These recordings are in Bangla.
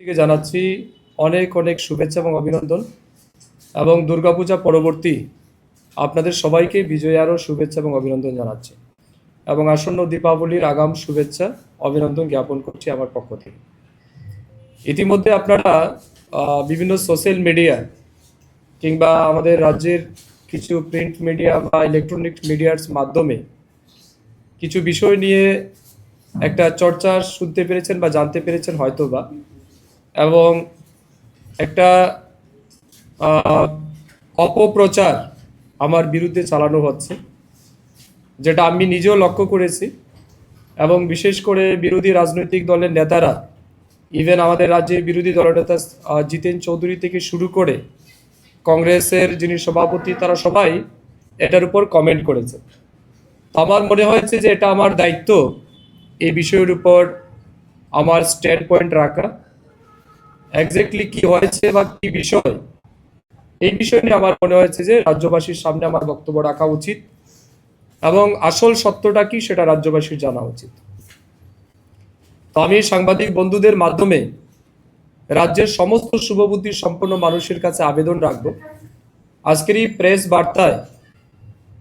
থেকে জানাচ্ছি অনেক অনেক শুভেচ্ছা এবং অভিনন্দন এবং দুর্গাপূজা পরবর্তী আপনাদের সবাইকে বিজয় আরও শুভেচ্ছা এবং অভিনন্দন জানাচ্ছি। এবং আসন্ন দীপাবলির আগাম শুভেচ্ছা, অভিনন্দন জ্ঞাপন করছি আমার পক্ষ থেকে। ইতিমধ্যে আপনারা বিভিন্ন সোশ্যাল মিডিয়া কিংবা আমাদের রাজ্যের কিছু প্রিন্ট মিডিয়া বা ইলেকট্রনিক মিডিয়ার মাধ্যমে কিছু বিষয় নিয়ে একটা চর্চা শুনতে পেরেছেন বা জানতে পেরেছেন হয়তো বা এবং একটা অপপ্রচার আমার বিরুদ্ধে চালানো হচ্ছে, যেটা আমি নিজেও লক্ষ্য করেছি এবং বিশেষ করে বিরোধী রাজনৈতিক দলের নেতারা ইভেন আমাদের রাজ্যের বিরোধী দলনেতা জিতেন চৌধুরী থেকে শুরু করে কংগ্রেসের যিনি সভাপতি, তারা সবাই এটার উপর কমেন্ট করেছে। আমার মনে হয়েছে যে এটা আমার দায়িত্ব এই বিষয়ের উপর আমার স্ট্যান্ড পয়েন্ট রাখা। এক্স্যাক্টলি কি হয়েছে বা কি বিষয়? এই বিষয় নিয়ে আমার মনে হয়েছে যে রাজ্যবাসীর সামনে আমার বক্তব্য রাখা উচিত এবং আসল সত্যটা কি সেটা রাজ্যবাসীর জানা উচিত। তো আমি সাংবাদিক বন্ধুদের মাধ্যমে রাজ্যের সমস্ত শুভবুদ্ধি সম্পন্ন মানুষের কাছে আবেদন রাখব। আজকের এই প্রেস বার্তায়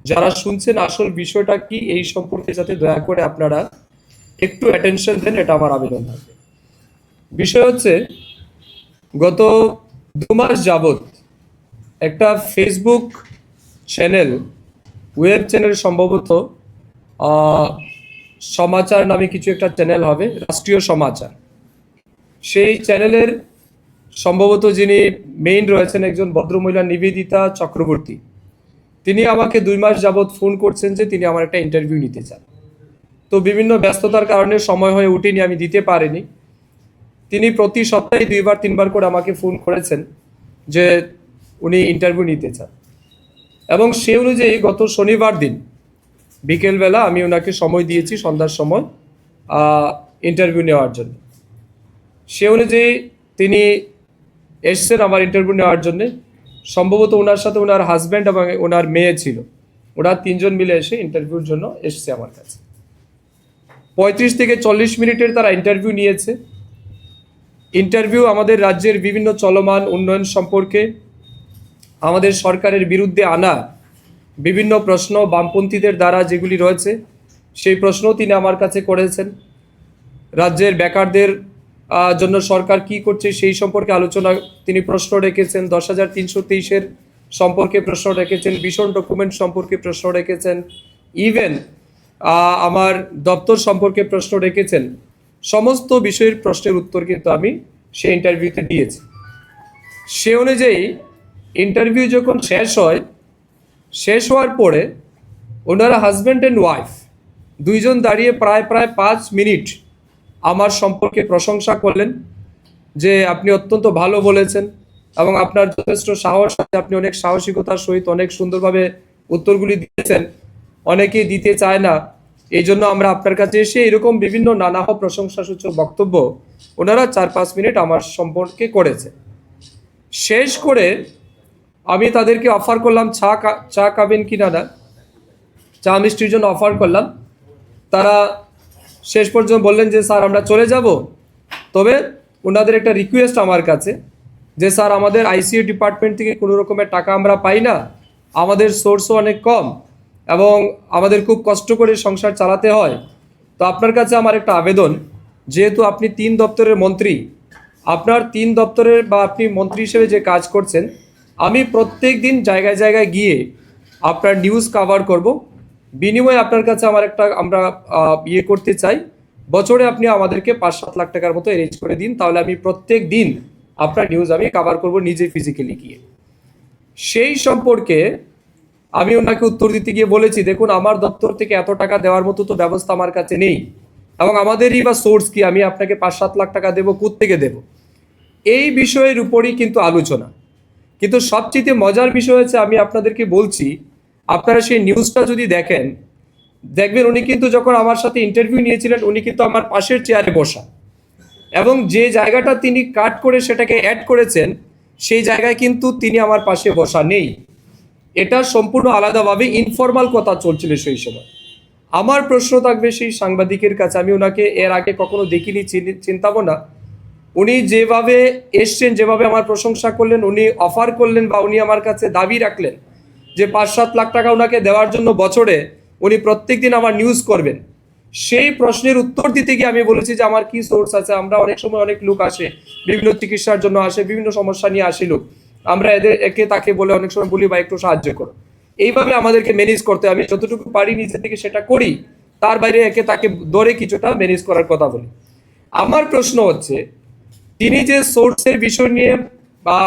যারা শুনছেন আসল বিষয়টা কি এই সম্পর্কে যাতে দয়া করে আপনারা একটু অ্যাটেনশন দেন, এটা আমার আবেদন থাকবে। বিষয় হচ্ছে গত দু মাস যাবত একটা ফেসবুক চ্যানেল ওয়েব চ্যানেল সম্ভবত সমাচার নামে কিছু একটা চ্যানেল হবে, রাষ্ট্রীয় সমাচার। সেই চ্যানেলের সম্ভবত যিনি মেইন রয়েছেন একজন ভদ্রমহিলা নিবেদিতা চক্রবর্তী, তিনি আমাকে দুই মাস যাবৎ ফোন করছেন যে তিনি আমার একটা ইন্টারভিউ নিতে চান। তো বিভিন্ন ব্যস্ততার কারণে সময় হয়ে উঠেনি আমি দিতে পারিনি। তিনি প্রতি সপ্তাহে দুইবার, তিনবার করে আমাকে ফোন করেছেন যে উনি ইন্টারভিউ নিতে চান। এবং সে অনুযায়ী গত শনিবার দিন বিকেলবেলা আমি ওনাকে সময় দিয়েছি সন্ধ্যার সময় ইন্টারভিউ নেওয়ার জন্য। সে অনুযায়ী তিনি এসছেন আমার ইন্টারভিউ নেওয়ার জন্যে। সম্ভবত ওনার সাথে ওনার হাজব্যান্ড এবং ওনার মেয়ে ছিল। ওরা তিনজন মিলে এসে ইন্টারভিউর জন্য এসছে আমার কাছে। পঁয়ত্রিশ থেকে চল্লিশ মিনিটের তারা ইন্টারভিউ নিয়েছে। ইন্টারভিউ আমাদের রাজ্যের বিভিন্ন চলমান উন্নয়ন সম্পর্কে, আমাদের সরকারের বিরুদ্ধে আনা বিভিন্ন প্রশ্ন বামপন্থীদের দ্বারা যেগুলি রয়েছে, সেই প্রশ্ন তিনি আমার কাছে করেছেন। রাজ্যের বেকারদের জন্য সরকার কি করছে সেই সম্পর্কে আলোচনা তিনি প্রশ্ন রেখেছেন। দশ হাজার তিনশো তেইশের সম্পর্কে প্রশ্ন রেখেছেন, ভীষণ ডকুমেন্ট সম্পর্কে প্রশ্ন রেখেছেন। ইভেন আমার দপ্তর সম্পর্কে প্রশ্ন রেখেছেন। সমস্ত বিষয়ের প্রশ্নের উত্তর কিন্তু আমি সেই ইন্টারভিউতে দিয়েছি। সে অনুযায়ী ইন্টারভিউ যখন শেষ হয়, শেষ হওয়ার পরে ওনারা হাজব্যান্ড অ্যান্ড ওয়াইফ দুইজন দাঁড়িয়ে প্রায় প্রায় পাঁচ মিনিট আমার সম্পর্কে প্রশংসা করলেন যে আপনি অত্যন্ত ভালো বলেছেন এবং আপনার যথেষ্ট সাহস আছে, আপনি অনেক সাহসিকতার সহিত অনেক সুন্দরভাবে উত্তরগুলি দিয়েছেন। অনেকেই দিতে চায় না এই জন্য আমরা আপনার কাছে এসে এরকম বিভিন্ন নানাহ প্রশংসাসূচক বক্তব্য ওনারা চার পাঁচ মিনিট আমার সম্পর্কে করেছে। শেষ করে আমি তাদেরকে অফার করলাম, চা চা খাবেন কি না চা মিষ্টির জন্য অফার করলাম। তারা শেষ পর্যন্ত বললেন যে, স্যার, আমরা চলে যাব। তবে ওনাদের একটা রিকোয়েস্ট আমার কাছে যে, স্যার, আমাদের আইসিইউ ডিপার্টমেন্ট থেকে কোনো রকমের টাকা আমরা পাই না। আমাদের সোর্সও অনেক কম। এবং আমাদের খুব কষ্ট করে সংসার চালাতে হয়। তো আপনার কাছে আমার একটা আবেদন, যেহেতু আপনি তিন দপ্তরের মন্ত্রী, আপনার তিন দপ্তরের বা আপনি মন্ত্রী হিসেবে যে কাজ করছেন, আমি প্রত্যেক দিন জায়গায় জায়গায় গিয়ে আপনার নিউজ কভার করব। বিনিময়ে আপনার কাছে আমার একটা আমরা ইয়ে করতে চাই। বছরে আপনি আমাদেরকে পাঁচ সাত লাখ টাকার মতো অ্যারেঞ্জ করে দিন, তাহলে আমি প্রত্যেক দিন আপনার নিউজ আমি কভার করব নিজে ফিজিক্যালি গিয়ে। সেই সম্পর্কে আমি ওনাকে উত্তর দিতে গিয়ে বলেছি, দেখুন, আমার দপ্তর থেকে এত টাকা দেওয়ার মতো তো ব্যবস্থা আমার কাছে নেই এবং আমাদেরই বা সোর্স কি, আমি আপনাকে পাঁচ সাত লাখ টাকা দেবো থেকে দেবো? এই বিষয়ের উপরই কিন্তু আলোচনা। কিন্তু সবচেয়ে মজার বিষয় হচ্ছে, আমি আপনাদেরকে বলছি, আপনারা সেই নিউজটা যদি দেখেন, দেখবেন উনি কিন্তু যখন আমার সাথে ইন্টারভিউ নিয়েছিলেন, উনি কিন্তু আমার পাশের চেয়ারে বসা। এবং যে জায়গাটা তিনি কাট করে সেটাকে অ্যাড করেছেন, সেই জায়গায় কিন্তু তিনি আমার পাশে বসা নেই। এটা সম্পূর্ণ আলাদাভাবে ইনফর্মাল কথা চলছিল সেই সময়। আমার প্রশ্ন থাকবে সেই সাংবাদিকের কাছে, আমি ওনাকে এর আগে কখনো দেখিনি, চিনি- চিন্তাবো না। উনি যেভাবে এসছেন, যেভাবে আমার প্রশংসা করলেন, উনি অফার করলেন বা উনি আমার কাছে দাবি রাখলেন যে পাঁচ সাত লাখ টাকা ওনাকে দেওয়ার জন্য বছরে উনি প্রত্যেক দিন আমার নিউজ করবেন। সেই প্রশ্নের উত্তর দিতে গিয়ে আমি বলেছি যে আমার কি সোর্স আছে, আমরা অনেক সময় অনেক লোক আসে, বিভিন্ন চিকিৎসার জন্য আসে, বিভিন্ন সমস্যা নিয়ে আসে লোক। আমরা এদের একে তাকে বলে অনেক সময় বলি বা একটু সাহায্য করো। এইভাবে আমাদেরকে ম্যানেজ করতে। আমি যতটুকু পারি নিজে থেকে সেটা করি, তার বাইরে একে তাকে ধরে কিছুটা ম্যানেজ করার কথা বলি। আমার প্রশ্ন হচ্ছে, তিনি যে সোর্সের বিষয় নিয়ে বা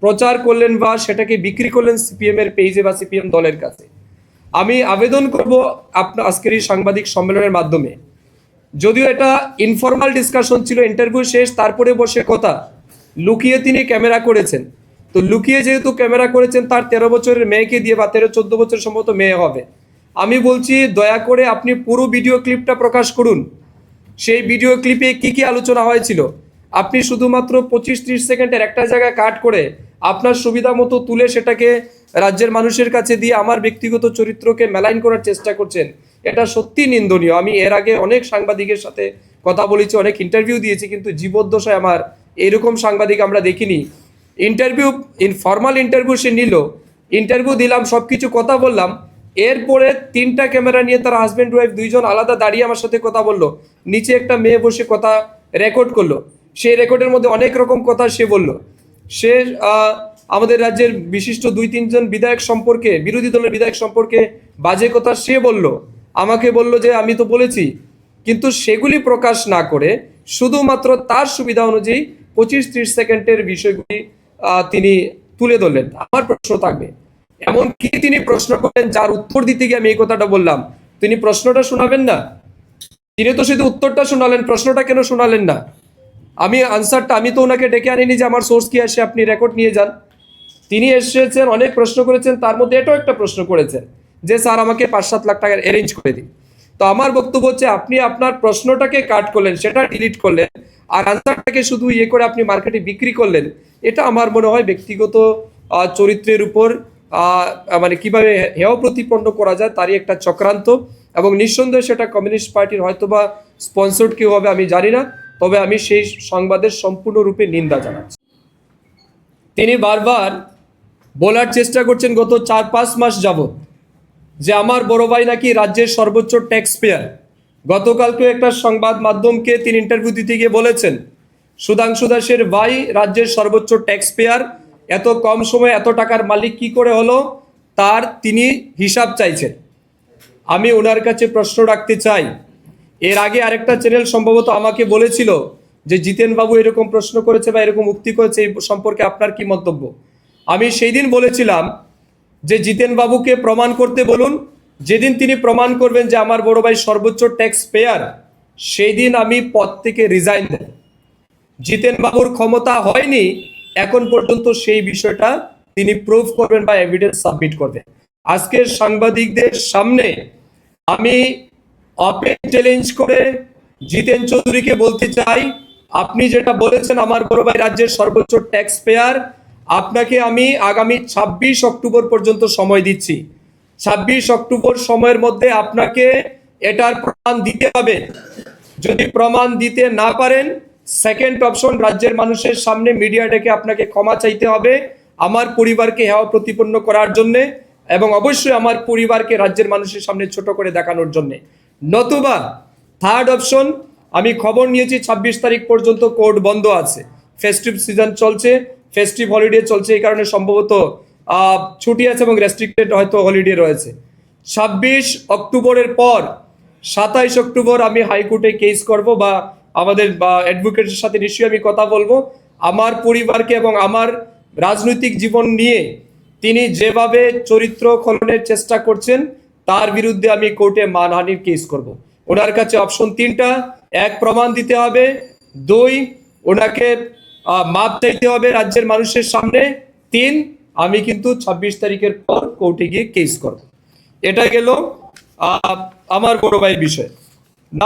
প্রচার করলেন বা সেটাকে বিক্রি করলেন সিপিএম এর পেজে বা সিপিএম দলের কাছে, আমি আবেদন করব আপনার আজকের এই সাংবাদিক সম্মেলনের মাধ্যমে। যদিও এটা ইনফর্মাল ডিসকাশন ছিল ইন্টারভিউ শেষ, তারপরে বসে কথা, লুকিয়ে তিনি ক্যামেরা করেছেন। তো লুকিয়ে যেহেতু ক্যামেরা করেছেন, তার তেরো বছরের মেয়েকে দিয়ে বা তেরো চোদ্দ বছর সম্ভবত মেয়ে হবে। আমি বলছি, দয়া করে আপনি পুরো ভিডিও ক্লিপটা প্রকাশ করুন। সেই ভিডিও ক্লিপে কি কি আলোচনা হয়েছিল? আপনি শুধুমাত্র পঁচিশ ত্রিশ সেকেন্ডের একটা জায়গায় কাট করে আপনার সুবিধা মতো তুলে সেটাকে রাজ্যের মানুষের কাছে দিয়ে আমার ব্যক্তিগত চরিত্রকে মেলাইন করার চেষ্টা করছেন। এটা সত্যি নিন্দনীয়। আমি এর আগে অনেক সাংবাদিকের সাথে কথা বলেছি, অনেক ইন্টারভিউ দিয়েছি, কিন্তু জীবদ্দশায় আমার এরকম সাংবাদিক আমরা দেখিনি। ইন্টারভিউ ইন ফর্মাল ইন্টারভিউ সে নিল ইন্টারভিউ দিলাম সব কিছু কথা বললাম। এরপরে তিনটা ক্যামেরা নিয়ে তার হাজব্যান্ড ওয়াইফ দুইজন আলাদা দাঁড়িয়ে আমার সাথে কথা বলল। নিচে একটা মেয়ে বসে কথা রেকর্ড করল। সেই রেকর্ডের মধ্যে অনেক রকম কথা সে বলল। সে আমাদের রাজ্যের বিশিষ্ট দুই, তিনজন বিধায়ক সম্পর্কে, বিরোধী দলের বিধায়ক সম্পর্কে বাজে কথা সে বলল। আমাকে বলল যে, আমি তো বলেছি। কিন্তু সেগুলি প্রকাশ না করে শুধুমাত্র তার সুবিধা অনুযায়ী পঁচিশ, ত্রিশ সেকেন্ডের বিষয়গুলি তিনি তুলে ধরলেন। আমার প্রশ্ন থাকবে এমন কি তিনি প্রশ্ন করেন যার উত্তর দিতে গিয়ে আমি এই কথাটা বললাম, তিনি প্রশ্নটা শোনাবেন না? তিনি তো শুধু উত্তরটা শোনালেন, প্রশ্নটা কেন শোনালেন না? আমি আনসারটা আমি তো ওনাকে ডেকে আনিনি যে আমার সোর্স কি আসে আপনি রেকর্ড নিয়ে যান। তিনি এসেছেন, অনেক প্রশ্ন করেছেন, তার মধ্যে এটাও একটা প্রশ্ন করেছেন যে, স্যার, আমাকে পাঁচ সাত লাখ টাকার অ্যারেঞ্জ করে দিন। তো আমার বক্তব্য হচ্ছে, আপনি আপনার প্রশ্নটাকে কাট করলেন, সেটা ডিলিট করলেন, আর আনসারটাকে শুধু ইয়ে করে আপনি মার্কেটে বিক্রি করলেন। এটা আমার মনে হয় ব্যক্তিগত চরিত্রের উপর মানে কীভাবে হেয় প্রতিপন্ন করা যায় তারই একটা চক্রান্ত এবং নিঃসন্দেহে সেটা কমিউনিস্ট পার্টির হয়তোবা স্পন্সর্ড কেউ হবে আমি জানি না, তবে আমি সেই সংবাদের সম্পূর্ণরূপে নিন্দা জানাচ্ছি। তিনি বারবার বলার চেষ্টা করছেন গত চার পাঁচ মাস যাবত যে আমার বড় ভাই নাকি রাজ্যের সর্বোচ্চ ট্যাক্স পেয়ার গতকালকে একটা সংবাদ মাধ্যমকে তিনি ইন্টারভিউ দিতে গিয়ে বলেছেন সুধাংশু দাসের ভাই, রাজ্যের সর্বোচ্চ ট্যাক্স পেয়ার এত কম সময়ে এত টাকার মালিক কি করে হলো? তার তিনি হিসাব চাইছেন। আমি ওনার কাছে প্রশ্ন রাখতে চাই। এর আগে আরেকটা চ্যানেল সম্ভবত আমাকে বলেছিল যে জিতেন বাবু এরকম প্রশ্ন করেছে বা এরকম উক্তি করেছে, এই সম্পর্কে আপনার কি মন্তব্য? আমি সেই দিন বলেছিলাম যে জিতেন বাবুকে প্রমাণ করতে বলুন। যেদিন তিনি প্রমাণ করবেন যে, আমার বড় ভাই সর্বোচ্চ ট্যাক্স পেয়ার সেই দিন আমি পদ থেকে রিজাইন দেব। জিতেন বাবুর ক্ষমতা হয়নি, এখন পর্যন্ত সেই বিষয়টা তিনি প্রুভ করবেন বা এভিডেন্স সাবমিট করবেন। আজকের সাংবাদিকদের সামনে আমি অপেন চ্যালেঞ্জ করে জিতেন চৌধুরীকে বলতে চাই, আপনি যেটা বলেছেন, আমার বড় ভাই রাজ্যের সর্বোচ্চ ট্যাক্স পেয়ার আপনাকে আমি আগামী ছাব্বিশ অক্টোবর পর্যন্ত সময় দিচ্ছি। ছাব্বিশ অক্টোবর সময়ের মধ্যে আপনাকে এটার প্রমাণ দিতে হবে। যদি প্রমাণ দিতে না পারেন সেকেন্ড অপশন রাজ্যের মানুষের সামনে মিডিয়া ডেকে আপনাকে ক্ষমা চাইতে হবে, আমার পরিবারকে হেওয়া প্রতিপন্ন করার জন্য এবং অবশ্যই আমার পরিবারকে রাজ্যের মানুষের সামনে ছোট করে দেখানোর জন্য। নতুবা থার্ড অপশন আমি খবর নিয়েছি ছাব্বিশ তারিখ পর্যন্ত কোর্ট বন্ধ আছে। ফেস্টিভ সিজন চলছে ফেস্টিভ হলিডে চলছে, এই কারণে সম্ভবত ছুটি আছে এবং রেস্ট্রিক্টেড হয়তো হলিডে রয়েছে। ছাব্বিশ অক্টোবরের পর, সাতাইশ অক্টোবর আমি হাইকোর্টে কেস করব বা আমাদের অ্যাডভোকেটের সাথে নিশ্চয়ই আমি কথা বলব। আমার পরিবারকে এবং আমার রাজনৈতিক জীবন নিয়ে তিনি যেভাবে চরিত্র খননের চেষ্টা করছেন, তার বিরুদ্ধে আমি কোর্টে মানহানির কেস করব। ওনার কাছে অপশন তিনটা, এক, প্রমাণ দিতে হবে। দুই, ওনাকে মাপ চাইতে হবে রাজ্যের মানুষের সামনে। তিন, আমি কিন্তু ছাব্বিশ তারিখের পর কোর্টে গিয়ে কেস করব। এটা গেল আমার বড় ভাইয়ের বিষয়।